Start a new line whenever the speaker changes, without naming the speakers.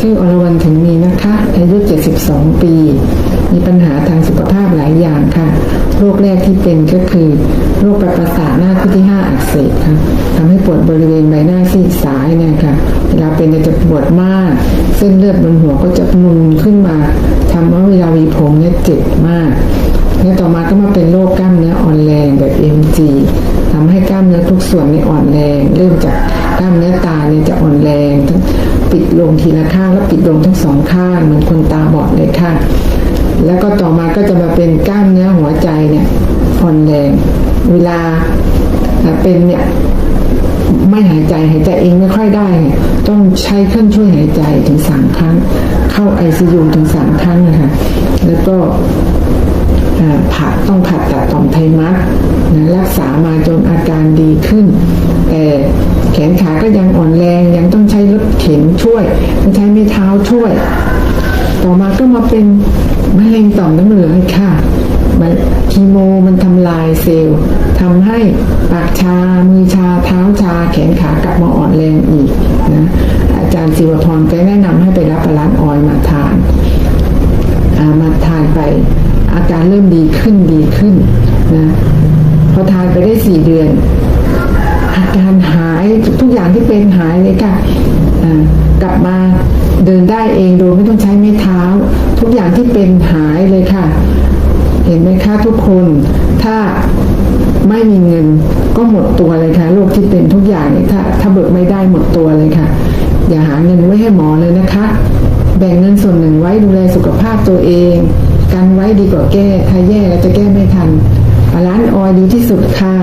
ชื่ออรวรรณถึงมีนะคะอายุ 72 ปี มีปัญหาทางสุขภาพหลายอย่างค่ะ โรคแรกที่เป็นก็คือ โรคประสาทหน้าที่ที่ 5 อักเสบค่ะทำให้ปวดบริเวณใบหน้าซีกซ้ายเนี่ยค่ะเวลาเป็นจะปวดมาก เส้นเลือดบนหัวก็จะนูนขึ้นมาทำให้เวลาวีผมเนี่ยเจ็บมากแล้วต่อมาก็มาเป็นโรคกล้ามเนื้ออ่อนแรงแบบ MG ทำให้กล้ามเนื้อทุกส่วนเนี่อ่อนแรง เริ่มจากกล้ามเนื้อตาเนี่ยจะอ่อนแรง ปิดลงทีละข้างแล้วปิดลงทั้งสองข้างเหมือนคนตาบอดเลยค่ะ แล้วก็ต่อมาก็จะมาเป็นกล้ามเนื้อหัวใจเนี่ยอ่อนแรงเวลาเป็นเนี่ยไม่หายใจหายใจเองไม่ค่อยได้เนี่ยต้องใช้เครื่องช่วยหายใจถึงสามครั้ง เข้าไอซียูถึงสามครั้งนะคะแล้วก็ผ่าต้องผ่าตัดต่อมไทมัสนะรักษามาจนอาการดีขึ้น แต่แขนขาก็ยังอ่อนแรง วยต้องใช้ไม้เท้าช่วย ต่อมาก็มาเป็นมะเร็งต่อมน้ำเหลืองค่ะมันคีโมมันทำลายเซลล์ทำให้ปากชา มือชา เท้าชา แขนขากลับมาอ่อนแรงอีกนะอาจารย์ศิวพรก็แนะนำให้ไปรับปลาร้านออยล์มาทานามาทานไปอาการเริ่มดีขึ้นดีขึ้นนะพอทานไปได้สี่เดือน อาการหายทุกอย่างที่เป็นหายเลยค่ะอ่า กลับมาเดินได้เองโดยไม่ต้องใช้ไม้เท้า ทุกอย่างที่เป็นหายเลยค่ะ เห็นไหมคะทุกคนถ้าไม่มีเงินก็หมดตัวเลยค่ะโรคที่เป็นทุกอย่างเนี่ยถ้าถ้าเบิกไม่ได้หมดตัวเลยค่ะ อย่าหาเงินไว้ให้หมอเลยนะคะ แบ่งเงินส่วนหนึ่งไว้ดูแลสุขภาพตัวเองกันไว้ดีกว่าแก้ถ้าแย่แล้วจะแก้ไม่ทันร้านออยดีที่สุดค่ะ